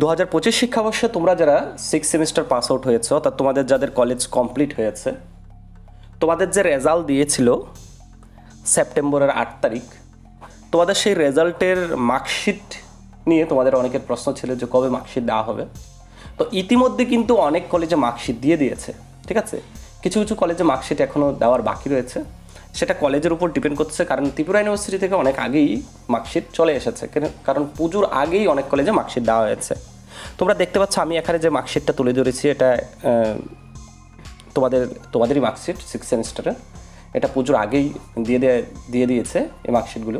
দু হাজার পঁচিশ শিক্ষাবর্ষে তোমরা যারা সিক্স সেমিস্টার পাস আউট হয়েছে অর্থাৎ তোমাদের যাদের কলেজ কমপ্লিট হয়েছে, তোমাদের যে রেজাল্ট দিয়েছিল সেপ্টেম্বরের আট তারিখ, তোমাদের সেই রেজাল্টের মার্কশিট নিয়ে তোমাদের অনেকের প্রশ্ন ছিল যে কবে মার্কশিট দেওয়া হবে। তো ইতিমধ্যে কিন্তু অনেক কলেজে মার্কশিট দিয়ে দিয়েছে, ঠিক আছে? কিছু কিছু কলেজে মার্কশিট এখনও দেওয়ার বাকি রয়েছে। সেটা কলেজের উপর ডিপেন্ড করছে, কারণ ত্রিপুরা ইউনিভার্সিটি থেকে অনেক আগেই মার্কশিট চলে এসেছে কারণ পুজোর আগেই অনেক কলেজে মার্কশিট দেওয়া হয়েছে। তোমরা দেখতে পাচ্ছ, আমি এখানে যে মার্কশিটটা তুলে ধরেছি, এটা তোমাদের, তোমাদেরই মার্কশিট সিক্স সেমিস্টারের এটা পুজোর আগেই দিয়ে দিয়ে দিয়ে দিয়েছে এই মার্কশিটগুলো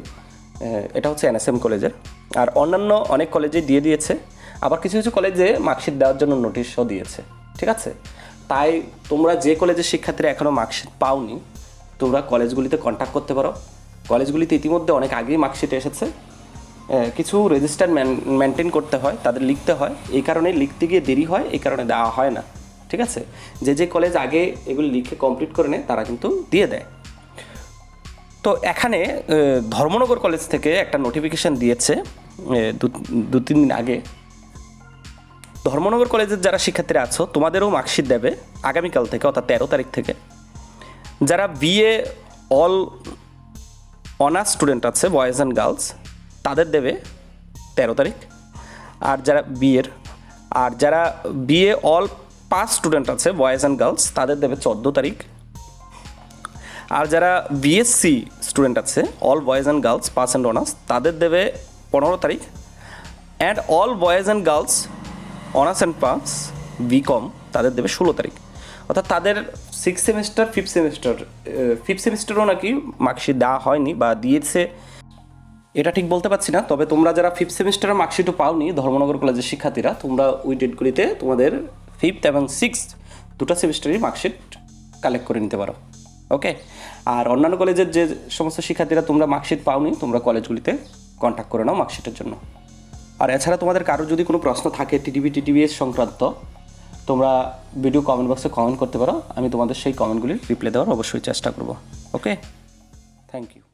এটা হচ্ছে এনএসএম কলেজের আর অন্যান্য অনেক কলেজে দিয়ে দিয়েছে। আবার কিছু কিছু কলেজে মার্কশিট দেওয়ার জন্য নোটিশও দিয়েছে। ঠিক আছে? তাই তোমরা যে কলেজের শিক্ষার্থীরা এখনও মার্কশিট পাওনি, তোমরা কলেজগুলিতে কন্ট্যাক্ট করতে পারো। কলেজগুলিতে ইতিমধ্যে অনেক আগেই মার্কশিট এসেছে। কিছু রেজিস্টার মেনটেন করতে হয়, তাদের লিখতে হয়। এই কারণে লিখতে গিয়ে দেরি হয়, এই কারণে দেওয়া হয় না। ঠিক আছে? যে যে কলেজ আগে এগুলো লিখে কমপ্লিট করে নেয়, তারা কিন্তু দিয়ে দেয়। তো এখানে ধর্মনগর কলেজ থেকে একটা নোটিফিকেশন দিয়েছে দু তিন দিন আগে। ধর্মনগর কলেজের যারা শিক্ষার্থীরা আছো, তোমাদেরও মার্কশিট দেবে আগামীকাল থেকে, অর্থাৎ তেরো তারিখ থেকে। যারা B A all honours student আছে বয়েজ অ্যান্ড গার্লস তাদের দেবে তেরো তারিখ। আর যারা বিয়ের, আর যারা B A all pass student আছে বয়েজ অ্যান্ড গার্লস তাদের দেবে চোদ্দ তারিখ। আর যারা বিএসসি স্টুডেন্ট আছে all boys and girls pass and honours তাদের দেবে পনেরো তারিখ। And all boys and girls honours and pass B Com তাদের দেবে ষোলো তারিখ। অর্থাৎ তাদের six semester fifth semester fifth semester নাকি মার্কশিট দেওয়া হয়নি বা দিয়েছে এটা ঠিক বলতে পারছি না, তবে তোমরা যারা ফিফথ সেমিস্টারের মার্কশিটও পাওনি, ধর্মনগর কলেজের শিক্ষার্থীরা, তোমরা ওই ডেটগুলিতে তোমাদের ফিফথ এবং সিক্সথ দুটো সেমিস্টারই মার্কশিট কালেক্ট করে নিতে পারো ওকে আর অন্যান্য কলেজের যে সমস্ত শিক্ষার্থীরা তোমরা মার্কশিট পাওনি, তোমরা কলেজগুলিতে কন্ট্যাক্ট করে নাও মার্কশিটের জন্য। আর এছাড়া তোমাদের কারোর যদি কোনো প্রশ্ন থাকে টিটিভি টিটিভিএস সংক্রান্ত, তোমরা ভিডিও কমেন্ট বক্সে কমেন্ট করতে পারো, আমি তোমাদের সেই কমেন্টগুলির রিপ্লাই দেওয়ার অবশ্যই চেষ্টা করব ওকে থ্যাংক ইউ